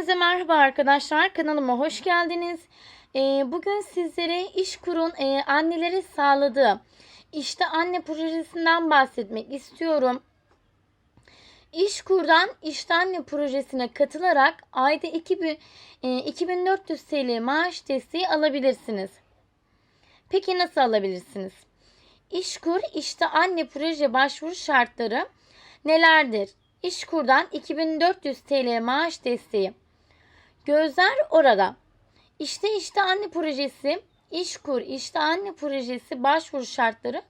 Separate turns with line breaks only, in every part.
Hepinize merhaba arkadaşlar. Kanalıma hoş geldiniz. Ee, bugün sizlere İşkur'un e, annelere sağladığı işte anne projesinden bahsetmek istiyorum. İşkur'dan İşte Anne projesine katılarak ayda 2000, e, 2400 TL maaş desteği alabilirsiniz. Peki nasıl alabilirsiniz? İşkur İşte Anne proje başvuru şartları nelerdir? İşkur'dan 2400 TL maaş desteği. Gözler orada. İşte işte anne projesi, İşkur, işte anne projesi başvuru şartları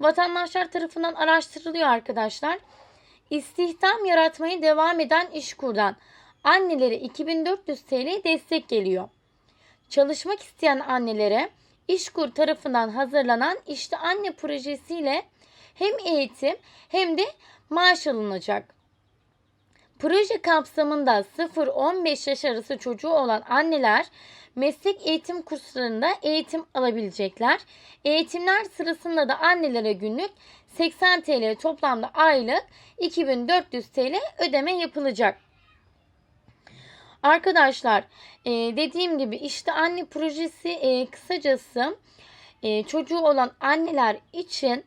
vatandaşlar tarafından araştırılıyor arkadaşlar. İstihdam yaratmaya devam eden İşkur'dan annelere 2400 TL destek geliyor. Çalışmak isteyen annelere İşkur tarafından hazırlanan işte anne projesiyle hem eğitim hem de maaş alınacak. Proje kapsamında 0-15 yaş arası çocuğu olan anneler meslek eğitim kurslarında eğitim alabilecekler. Eğitimler sırasında da annelere günlük 80 TL toplamda aylık 2400 TL ödeme yapılacak. Arkadaşlar e, dediğim gibi işte anne projesi e, kısacası e, çocuğu olan anneler için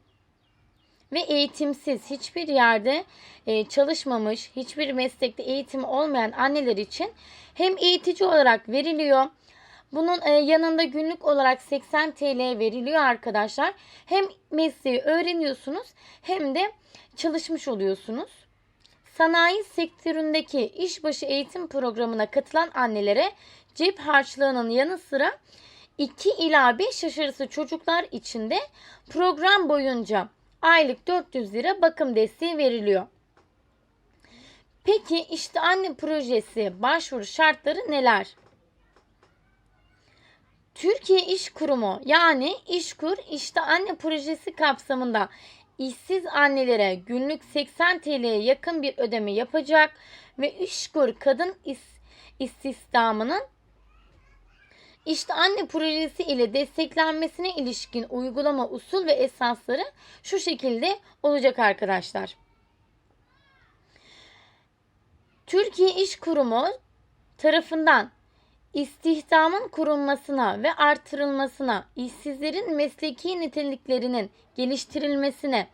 ve eğitimsiz hiçbir yerde e, çalışmamış, hiçbir meslekte eğitim olmayan anneler için hem eğitici olarak veriliyor. Bunun e, yanında günlük olarak 80 TL veriliyor arkadaşlar. Hem mesleği öğreniyorsunuz hem de çalışmış oluyorsunuz. Sanayi sektöründeki işbaşı eğitim programına katılan annelere cep harçlığının yanı sıra 2 ila 5 yaş arası çocuklar için de program boyunca aylık 400 lira bakım desteği veriliyor. Peki işte anne projesi başvuru şartları neler? Türkiye İş Kurumu yani İşkur işte anne projesi kapsamında işsiz annelere günlük 80 TL'ye yakın bir ödeme yapacak ve İşkur kadın is- istihdamının işte anne projesi ile desteklenmesine ilişkin uygulama usul ve esasları şu şekilde olacak arkadaşlar. Türkiye İş Kurumu tarafından istihdamın kurulmasına ve artırılmasına, işsizlerin mesleki niteliklerinin geliştirilmesine,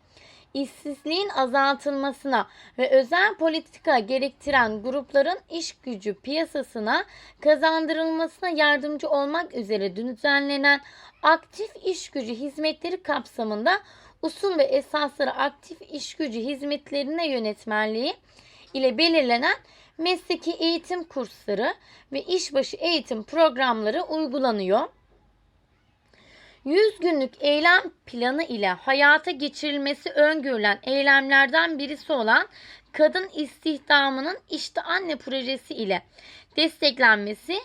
işsizliğin azaltılmasına ve özel politika gerektiren grupların iş gücü piyasasına kazandırılmasına yardımcı olmak üzere düzenlenen aktif iş gücü hizmetleri kapsamında usul ve esasları aktif iş gücü hizmetlerine yönetmenliği ile belirlenen mesleki eğitim kursları ve işbaşı eğitim programları uygulanıyor. 100 günlük eylem planı ile hayata geçirilmesi öngörülen eylemlerden birisi olan kadın istihdamının işte anne projesi ile desteklenmesi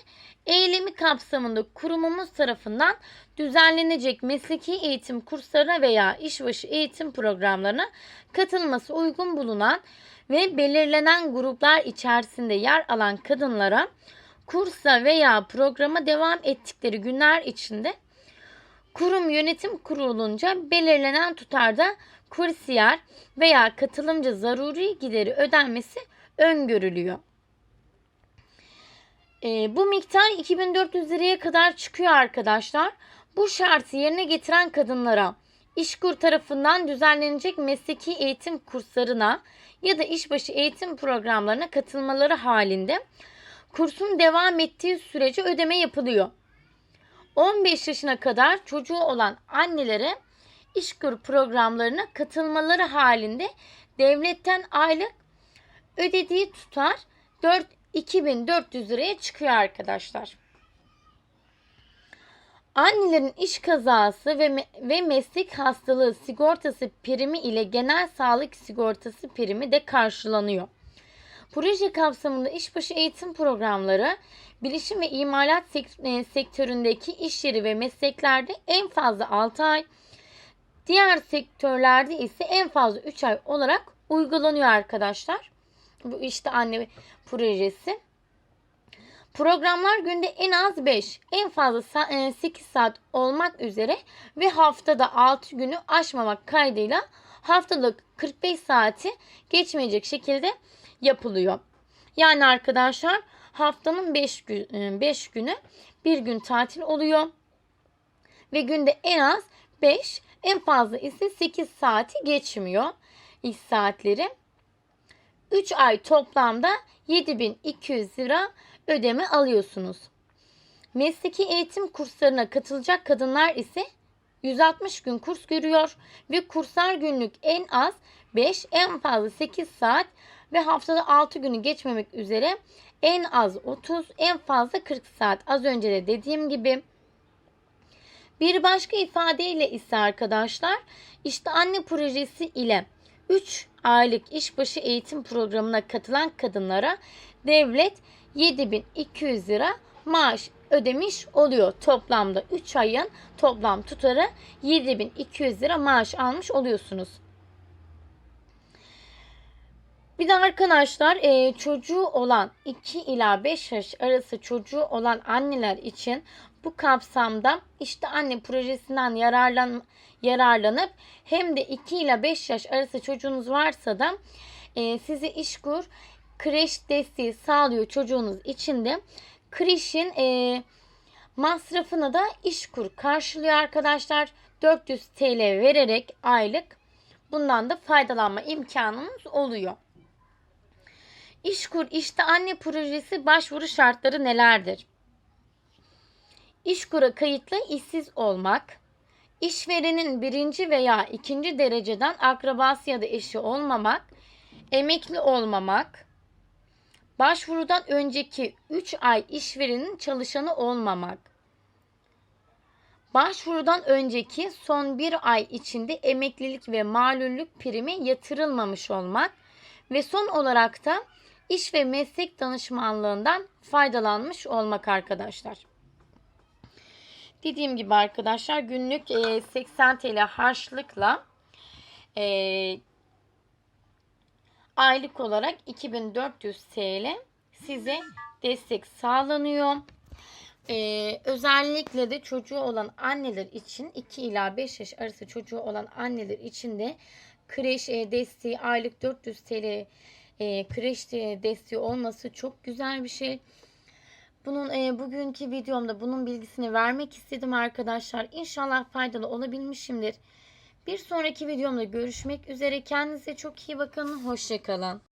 eylemi kapsamında kurumumuz tarafından düzenlenecek mesleki eğitim kurslarına veya işbaşı eğitim programlarına katılması uygun bulunan ve belirlenen gruplar içerisinde yer alan kadınlara kursa veya programa devam ettikleri günler içinde kurum yönetim kurulunca belirlenen tutarda kursiyer veya katılımcı zaruri gideri ödenmesi öngörülüyor. E, bu miktar 2400 liraya kadar çıkıyor arkadaşlar. Bu şartı yerine getiren kadınlara İşkur tarafından düzenlenecek mesleki eğitim kurslarına ya da işbaşı eğitim programlarına katılmaları halinde kursun devam ettiği sürece ödeme yapılıyor. 15 yaşına kadar çocuğu olan annelere işkur programlarına katılmaları halinde devletten aylık ödediği tutar 4 2400 liraya çıkıyor arkadaşlar. Annelerin iş kazası ve, ve meslek hastalığı sigortası primi ile genel sağlık sigortası primi de karşılanıyor. Proje kapsamında işbaşı eğitim programları bilişim ve imalat e, sektöründeki iş yeri ve mesleklerde en fazla 6 ay, diğer sektörlerde ise en fazla 3 ay olarak uygulanıyor arkadaşlar. Bu işte anne projesi. Programlar günde en az 5, en fazla 8 saat olmak üzere ve haftada 6 günü aşmamak kaydıyla haftalık 45 saati geçmeyecek şekilde yapılıyor. Yani arkadaşlar haftanın 5 gün, 5 günü bir gün tatil oluyor. Ve günde en az 5 en fazla ise 8 saati geçmiyor iş saatleri. 3 ay toplamda 7200 lira ödeme alıyorsunuz. Mesleki eğitim kurslarına katılacak kadınlar ise 160 gün kurs görüyor ve kurslar günlük en az 5 en fazla 8 saat ve haftada 6 günü geçmemek üzere en az 30 en fazla 40 saat az önce de dediğim gibi. Bir başka ifadeyle ise arkadaşlar işte anne projesi ile 3 aylık işbaşı eğitim programına katılan kadınlara devlet 7200 lira maaş ödemiş oluyor. Toplamda 3 ayın toplam tutarı 7200 lira maaş almış oluyorsunuz. Bir de arkadaşlar e, çocuğu olan 2 ila 5 yaş arası çocuğu olan anneler için bu kapsamda işte anne projesinden yararlan yararlanıp hem de 2 ile 5 yaş arası çocuğunuz varsa da e, size işkur kreş desteği sağlıyor çocuğunuz için de kreşin e, masrafını da işkur karşılıyor arkadaşlar 400 TL vererek aylık bundan da faydalanma imkanınız oluyor. İşkur işte anne projesi başvuru şartları nelerdir? İşkur'a kayıtlı işsiz olmak, işverenin birinci veya ikinci dereceden akrabası ya da eşi olmamak, emekli olmamak, başvurudan önceki 3 ay işverenin çalışanı olmamak, başvurudan önceki son bir ay içinde emeklilik ve malüllük primi yatırılmamış olmak ve son olarak da iş ve meslek danışmanlığından faydalanmış olmak arkadaşlar. Dediğim gibi arkadaşlar günlük e, 80 TL harçlıkla e, aylık olarak 2400 TL size destek sağlanıyor. Ee, özellikle de çocuğu olan anneler için 2 ila 5 yaş arası çocuğu olan anneler için de kreş e, desteği aylık 400 TL e, kreş e, desteği olması çok güzel bir şey. Bunun e, bugünkü videomda bunun bilgisini vermek istedim arkadaşlar. İnşallah faydalı olabilmişimdir. Bir sonraki videomda görüşmek üzere. Kendinize çok iyi bakın. Hoşçakalın.